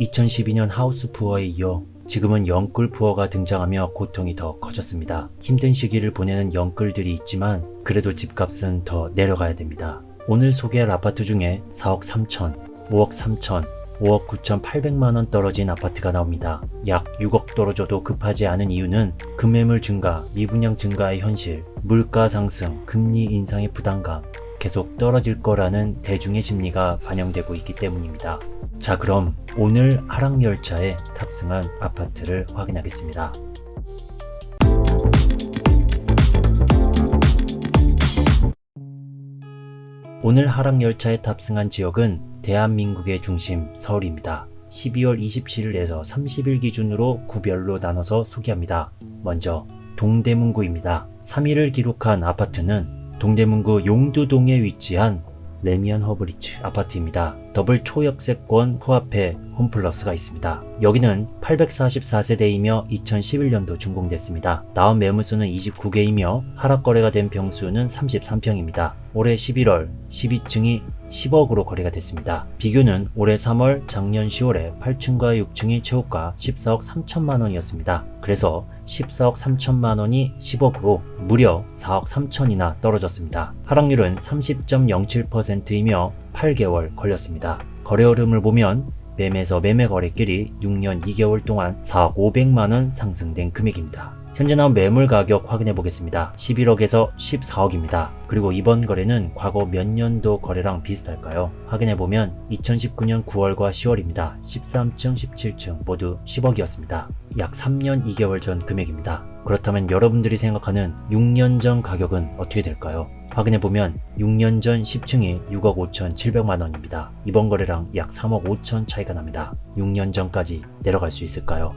2012년 하우스 푸어에 이어 지금은 영끌 푸어가 등장하며 고통이 더 커졌습니다. 힘든 시기를 보내는 영끌들이 있지만 그래도 집값은 더 내려가야 됩니다. 오늘 소개할 아파트 중에 4억 3천, 5억 3천, 5억 9천 8백만 원 떨어진 아파트가 나옵니다. 약 6억 떨어져도 급하지 않은 이유는 급매물 증가, 미분양 증가의 현실, 물가 상승, 금리 인상의 부담감, 계속 떨어질 거라는 대중의 심리가 반영되고 있기 때문입니다. 자, 그럼 오늘 하락 열차에 탑승한 아파트를 확인하겠습니다. 오늘 하락 열차에 탑승한 지역은 대한민국의 중심 서울입니다. 12월 27일에서 30일 기준으로 구별로 나눠서 소개합니다. 먼저 동대문구입니다. 3위를 기록한 아파트는 동대문구 용두동에 위치한 레미안 허브리츠 아파트입니다. 더블 초역세권 코앞에 홈플러스가 있습니다. 여기는 844세대이며 2011년도 준공됐습니다. 나온 매물수는 29개이며 하락 거래가 된 평수는 33평입니다. 올해 11월 12층이 10억으로 거래가 됐습니다. 비교는 올해 3월, 작년 10월에 8층과 6층이 최고가 14억 3천만 원이었습니다. 그래서 14억 3천만 원이 10억으로 무려 4억 3천이나 떨어졌습니다. 하락률은 30.07%이며 8개월 걸렸습니다. 거래 흐름을 보면 매매에서 매매 거래길이 6년 2개월 동안 4억 5백만 원 상승된 금액입니다. 현재 나온 매물 가격 확인해 보겠습니다. 11억에서 14억입니다. 그리고 이번 거래는 과거 몇 년도 거래랑 비슷할까요? 확인해 보면 2019년 9월과 10월입니다. 13층, 17층 모두 10억이었습니다. 약 3년 2개월 전 금액입니다. 그렇다면 여러분들이 생각하는 6년 전 가격은 어떻게 될까요? 확인해 보면 6년 전 10층이 6억 5천 7백만 원입니다. 이번 거래랑 약 3억 5천 차이가 납니다. 6년 전까지 내려갈 수 있을까요?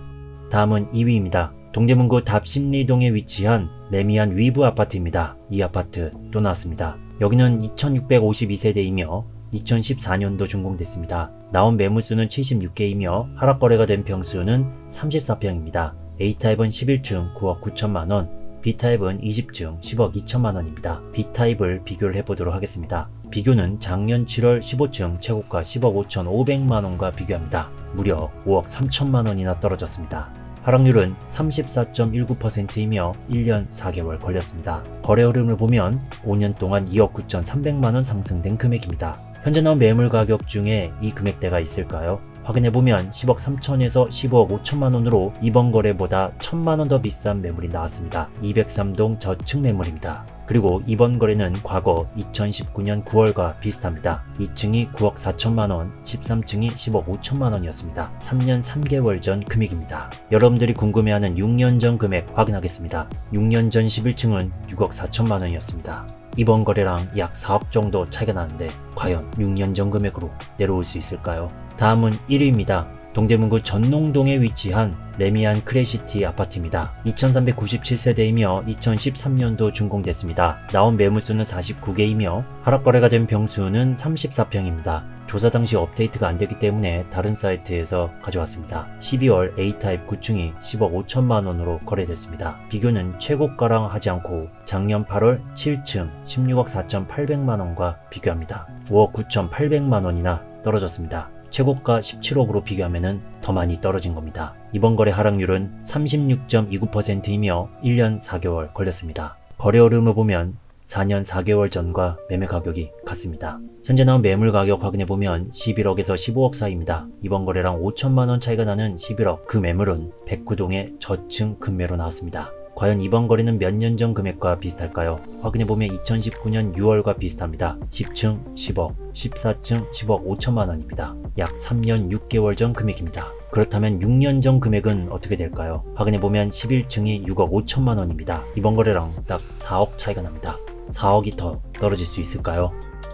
다음은 2위입니다. 동대문구 답심리동에 위치한 레미안 위브 아파트입니다. 이 아파트 또 나왔습니다. 여기는 2652세대이며 2014년도 준공됐습니다. 나온 매물수는 76개이며 하락 거래가 된 평수는 34평입니다. A타입은 11층 9억 9천만 원, B타입은 20층 10억 2천만 원입니다. B타입을 비교를 해보도록 하겠습니다. 비교는 작년 7월 15층 최고가 10억 5천 5백만 원과 비교합니다. 무려 5억 3천만 원이나 떨어졌습니다. 하락률은 34.19%이며 1년 4개월 걸렸습니다. 거래 흐름을 보면 5년 동안 2억 9천 3백만 원 상승된 금액입니다. 현재 나온 매물 가격 중에 이 금액대가 있을까요? 확인해보면 10억 3천에서 15억 5천만 원으로 이번 거래보다 1천만 원 더 비싼 매물이 나왔습니다. 203동 저층 매물입니다. 그리고 이번 거래는 과거 2019년 9월과 비슷합니다. 2층이 9억 4천만 원, 13층이 10억 5천만 원이었습니다. 3년 3개월 전 금액입니다. 여러분들이 궁금해하는 6년 전 금액 확인하겠습니다. 6년 전 11층은 6억 4천만 원이었습니다. 이번 거래랑 약 4억 정도 차이가 나는데 과연 6년 전 금액으로 내려올 수 있을까요? 다음은 1위입니다. 동대문구 전농동에 위치한 레미안 크레시티 아파트입니다. 2397세대이며 2013년도 준공됐습니다. 나온 매물수는 49개이며 하락거래가 된 평수는 34평입니다. 조사 당시 업데이트가 안 됐기 때문에 다른 사이트에서 가져왔습니다. 12월 A타입 9층이 10억 5천만 원으로 거래됐습니다. 비교는 최고가랑 하지 않고 작년 8월 7층 16억 4천 8백만 원과 비교합니다. 5억 9천 8백만 원이나 떨어졌습니다. 최고가 17억으로 비교하면 더 많이 떨어진 겁니다. 이번 거래 하락률은 36.29%이며 1년 4개월 걸렸습니다. 거래 흐름을 보면 4년 4개월 전과 매매 가격이 같습니다. 현재 나온 매물 가격 확인해 보면 11억에서 15억 사이입니다. 이번 거래랑 5천만 원 차이가 나는 11억. 그 매물은 백구동의 저층 금매로 나왔습니다. 과연 이번 거래는 몇 년 전 금액과 비슷할까요? 확인해보면 2019년 6월과 비슷합니다. 10층 10억, 14층 10억 5천만 원입니다. 약 3년 6개월 전 금액입니다. 그렇다면 6년 전 금액은 어떻게 될까요? 확인해보면 11층이 6억 5천만 원입니다. 이번 거래랑 딱 4억 차이가 납니다. 4억이 더 떨어질 수 있을까요?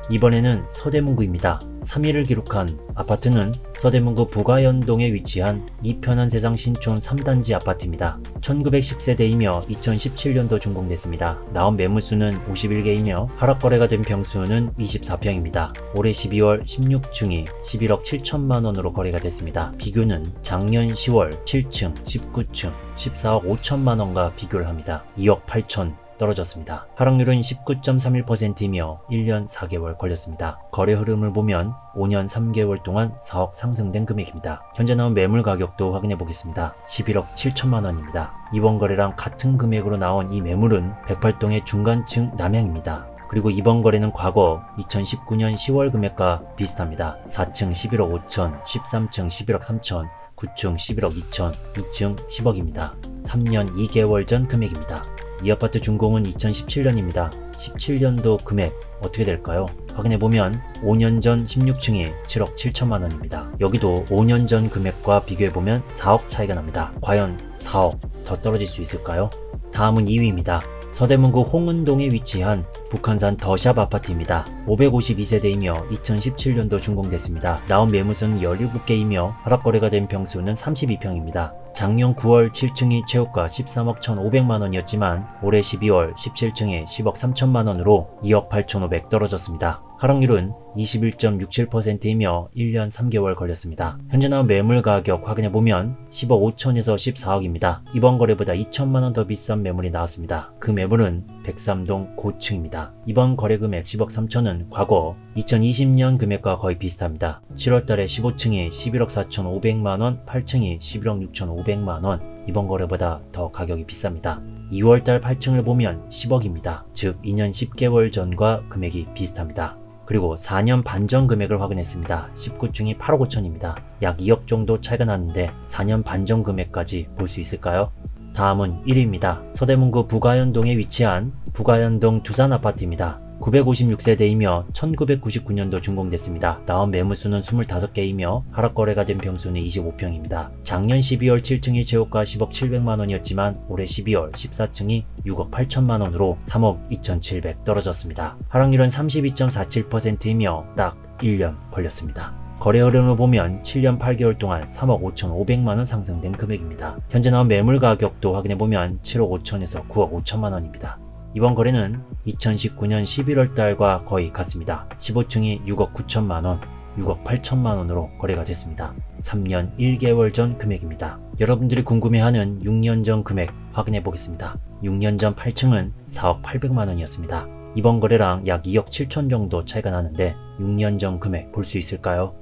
이번에는 서대문구입니다. 3위를 기록한 아파트는 서대문구 부가연동에 위치한 이편한 세상 신촌 3단지 아파트입니다. 1910세대이며 2017년도 준공됐습니다. 나온 매물수는 51개이며 하락 거래가 된 평수는 24평입니다. 올해 12월 16층이 11억 7천만 원으로 거래가 됐습니다. 비교는 작년 10월 7층, 19층, 14억 5천만 원과 비교를 합니다. 2억 8천 떨어졌습니다. 하락률은 19.31%이며 1년 4개월 걸렸습니다. 거래 흐름을 보면 5년 3개월 동안 4억 상승된 금액입니다. 현재 나온 매물 가격도 확인해 보겠습니다. 11억 7천만 원입니다. 이번 거래랑 같은 금액으로 나온 이 매물은 108동의 중간층 남양입니다. 그리고 이번 거래는 과거 2019년 10월 금액과 비슷합니다. 4층 11억 5천, 13층 11억 3천, 9층 11억 2천, 2층 10억입니다. 3년 2개월 전 금액입니다. 이 아파트 준공은 2017년입니다. 17년도 금액 어떻게 될까요? 확인해보면 5년 전 16층이 7억 7천만 원입니다. 여기도 5년 전 금액과 비교해보면 4억 차이가 납니다. 과연 4억 더 떨어질 수 있을까요? 다음은 2위입니다. 서대문구 홍은동에 위치한 북한산 더샵 아파트입니다. 552세대이며 2017년도 준공됐습니다. 나온 매물수는 17개이며 하락거래가 된 평수는 32평입니다. 작년 9월 7층이 최고가 13억 1,500만원이었지만 올해 12월 17층에 10억 3천만원으로 2억 8,500 떨어졌습니다. 하락률은 21.67%이며 1년 3개월 걸렸습니다. 현재 나온 매물 가격 확인해보면 10억 5천에서 14억입니다. 이번 거래보다 2천만원 더 비싼 매물이 나왔습니다. 그 매물은 백삼동 고층입니다. 이번 거래 금액 10억 3천은 과거 2020년 금액과 거의 비슷합니다. 7월 달에 15층이 11억 4천 5백만원, 8층이 11억 6천 5백만원, 이번 거래보다 더 가격이 비쌉니다. 2월달 8층을 보면 10억입니다. 즉 2년 10개월 전과 금액이 비슷합니다. 그리고 4년 반전 금액을 확인했습니다. 19층이 8억 5천입니다. 약 2억 정도 차이가 나는데 4년 반전 금액까지 볼 수 있을까요? 다음은 1위입니다. 서대문구 부가연동에 위치한 부가연동 두산 아파트입니다. 956세대이며 1999년도 준공됐습니다. 나온 매물수는 25개이며 하락 거래가 된 평수는 25평입니다. 작년 12월 7층이 최고가 10억 700만원이었지만 올해 12월 14층이 6억 8천만원으로 3억 2,700 떨어졌습니다. 하락률은 32.47%이며 딱 1년 걸렸습니다. 거래 흐름을 보면 7년 8개월 동안 3억 5,500만 원 상승된 금액입니다. 현재 나온 매물 가격도 확인해 보면 7억 5천에서 9억 5천만 원입니다. 이번 거래는 2019년 11월 달과 거의 같습니다. 15층이 6억 9천만 원, 6억 8천만 원으로 거래가 됐습니다. 3년 1개월 전 금액입니다. 여러분들이 궁금해하는 6년 전 금액 확인해 보겠습니다. 6년 전 8층은 4억 800만 원이었습니다. 이번 거래랑 약 2억 7천 정도 차이가 나는데 6년 전 금액 볼 수 있을까요?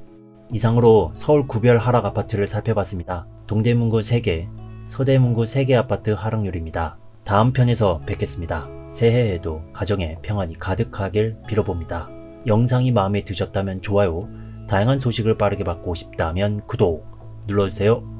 이상으로 서울 구별 하락 아파트를 살펴봤습니다. 동대문구 3개, 서대문구 3개 아파트 하락률입니다. 다음 편에서 뵙겠습니다. 새해에도 가정에 평안이 가득하길 빌어봅니다. 영상이 마음에 드셨다면 좋아요, 다양한 소식을 빠르게 받고 싶다면 구독 눌러주세요.